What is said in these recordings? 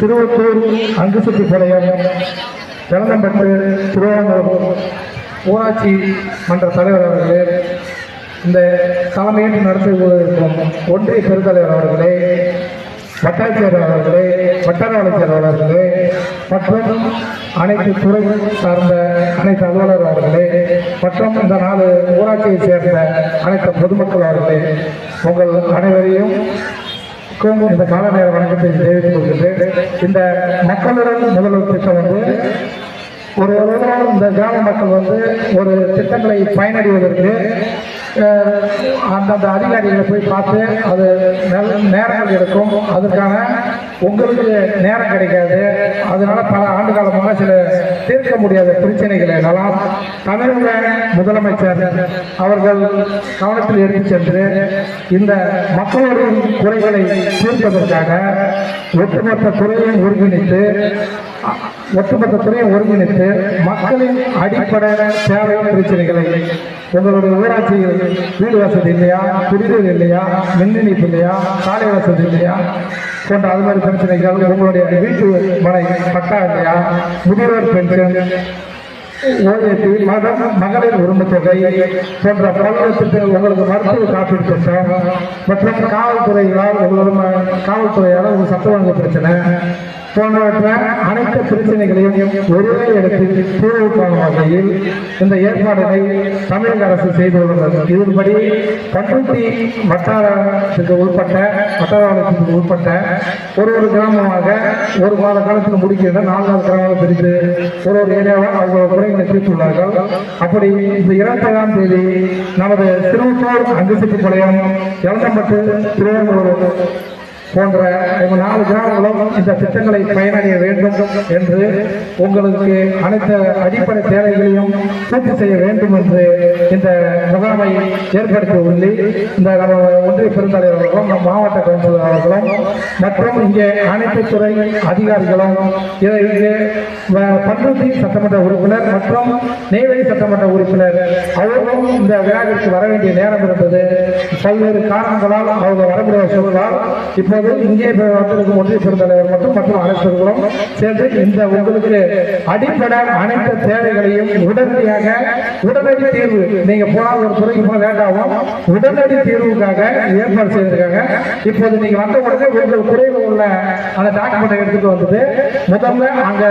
சிறுவத்தூர் அங்குசுத்தி பாளையம் ஜலந்தம்பட்டு திருவாரூர் ஊராட்சி மன்ற தலைவர் அவர்களே இந்த தலைமையேற்று நடத்தி கொண்டிருக்கும் ஒன்றிய பெருந்தலைவர் அவர்களே வட்டாட்சியர் அவர்களே வட்டார ஆட்சியர் அவர்களே மற்றும் அனைத்து துறை சார்ந்த அனைத்து அலுவலர் அவர்களே மற்றும் இந்த நாலு ஊராட்சியை சேர்ந்த அனைத்து பொதுமக்கள் அவர்களே உங்கள் அனைவரையும் க்கும் இந்த கால நேர வணக்கத்தை தெரிவித்துக் கொள்கின்றேன். இந்த மக்களுடன் முதல்வர் திட்டம் வந்து ஒரு நாள் இந்த கிராம மக்கள் வந்து ஒரு திட்டங்களை பயனடைவதற்கு அந்தந்த அதிகாரிகளை போய் பார்த்து அது நல்ல நேரங்கள் இருக்கும் அதற்கான உங்களுக்கு நேரம் கிடைக்காது. அதனால பல ஆண்டு காலமாக சில தீர்க்க முடியாத பிரச்சனைகளை எல்லாம் தமிழக முதலமைச்சர் அவர்கள் கவனத்தில் எடுத்து சென்று இந்த மக்களின் குறைகளை தீர்ப்பதற்காக ஒட்டுமொத்த துறையையும் ஒருங்கிணைத்து ஒட்டுமொத்த துறையை ஒருங்கிணைத்து மக்களின் அடிப்படை சேவை பிரச்சனைகளை உங்களுடைய ஊராட்சியில் வீடு வசதி இல்லையா குடிநீர் இல்லையா மின் இணைப்பு இல்லையா சாலை வசதி இல்லையா போன்ற அது மாதிரி பிரச்சனைகள் உங்களுடைய வீட்டு மனை பட்டா இல்லையா முதியோர் பென்ஷன் ஓய்வு மகன் மகளிர் உரிமைத் தொகை போன்ற பல்வேறு உங்களுக்கு மருத்துவ காப்பீடு திட்டம் மற்றும் காவல்துறையால் உங்களோட ம- காவல்துறையால் ஒரு சட்ட ஒழுங்கு பிரச்சனை. போன்றவற்ற அனைத்து பிரச்சனைகளையும் ஒரே இடத்தில் தீர்வு காணும் வகையில் இந்த ஏற்பாடுகளை தமிழக அரசு செய்துள்ளது இதன்படி பண்ருட்டி வட்டாரத்துக்கு உட்பட்ட வட்டாரத்துக்கு உட்பட்ட ஒரு ஒரு கிராமமாக ஒரு மாத காலத்தில் முடிக்கின்ற நாலு கிராமங்கள் பிரித்து ஒரு ஒரு ஏரியாவாக அவங்களோட குறைகளை தீர்த்துள்ளார்கள். அப்படி இந்த இரண்டாம் தேதி நமது திருவள்ளூர் அங்குசிட்டிப்பாளையம் இளந்தம்பட்டு திருவள்ளூர் போன்ற நாலு கிராமங்களும் இந்த திட்டங்களை பயனடைய வேண்டும் என்று உங்களுக்கு அனைத்து அடிப்படை தேவைகளையும் பூர்த்தி செய்ய வேண்டும் என்று இந்த முகாமை ஏற்படுத்தி உள்ளி இந்த நம்ம ஒன்றிய பெருந்தலைவர் அவர்களும் நம் மாவட்ட கவுன்சிலர் அவர்களும் மற்றும் இங்கே அனைத்து துறை அதிகாரிகளும் இதை இங்கே வ- சட்டமன்ற உறுப்பினர் மற்றும் நெய்வேலி சட்டமன்ற உறுப்பினர் அவர்களும் இந்த விழாவிற்கு வர வேண்டிய நேரம் இருந்தது. பல்வேறு காரணங்களால் அவங்க வர முடியாத சூழலால் இப்போது இங்கே வந்திருக்கும் ஒன்றிய பெருந்தலைவர் மற்றும் மற்றும் அரசர்களும் சேர்ந்து இந்த உங்களுக்கு அடிப்படை அனைத்து தேவைகளையும் உடனடியாக உடனடி தீர்வு நீங்க போனால் ஒரு துறைக்கு போக வேண்டாமோ உடனடி தீர்வுக்காக ஏற்பாடு செய்திருக்காங்க. இப்போது நீங்க வந்த உடனே உங்கள் குறைவில் உள்ள அந்த டாக்குமெண்ட் எடுத்துட்டு வந்தது முதல்ல அங்க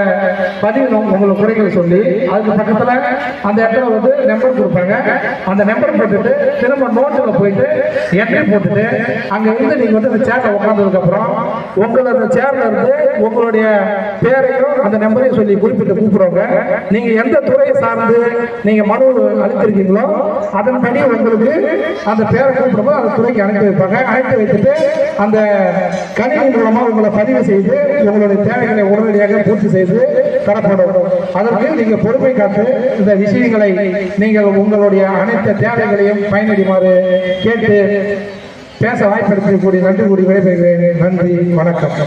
பதியணும் உங்களுக்கு குறைகளை சொல்லி. அதுக்கு பக்கத்தில் அந்த இடத்துல வந்து நம்பர் கொடுப்பாங்க. அந்த நம்பர் போட்டுட்டு திரும்ப நோட்டில் போயிட்டு என்ட்ரி போட்டுட்டு அங்கே இருந்து நீங்கள் வந்து அந்த சேரில் உட்காந்ததுக்கப்புறம் உங்களோட உங்களை அந்த சேர்ல இருந்து உங்களுடைய பேரையும் அந்த நம்பரையும் சொல்லி குறிப்பிட்டு கூப்பிடுவாங்க நீங்கள் எந்த துறையை சார்ந்து நீங்கள் மனு அளித்திருக்கீங்களோ அதன்படி உங்களுக்கு அந்த பேரை கூப்பிடும்போது அந்த துறைக்கு அனுப்பி வைப்பாங்க. அனுப்பி வைத்துட்டு அந்த கணினி மூலமாக உங்களை பதிவு செய்து உங்களுடைய தேவைகளை உடனடியாக பூர்த்தி செய்து தரப்படும் அதற்கு நீங்கள் பொறுப்பை காத்து இந்த விஷயங்களை நீங்கள் உங்களுடைய அனைத்து தேவைகளையும் பயனடையுமாறு கேட்டு பேச வாய்ப்பளிக்கக்கூடிய நன்றி கூடி விடைபெறுகிறேன். நன்றி வணக்கம்.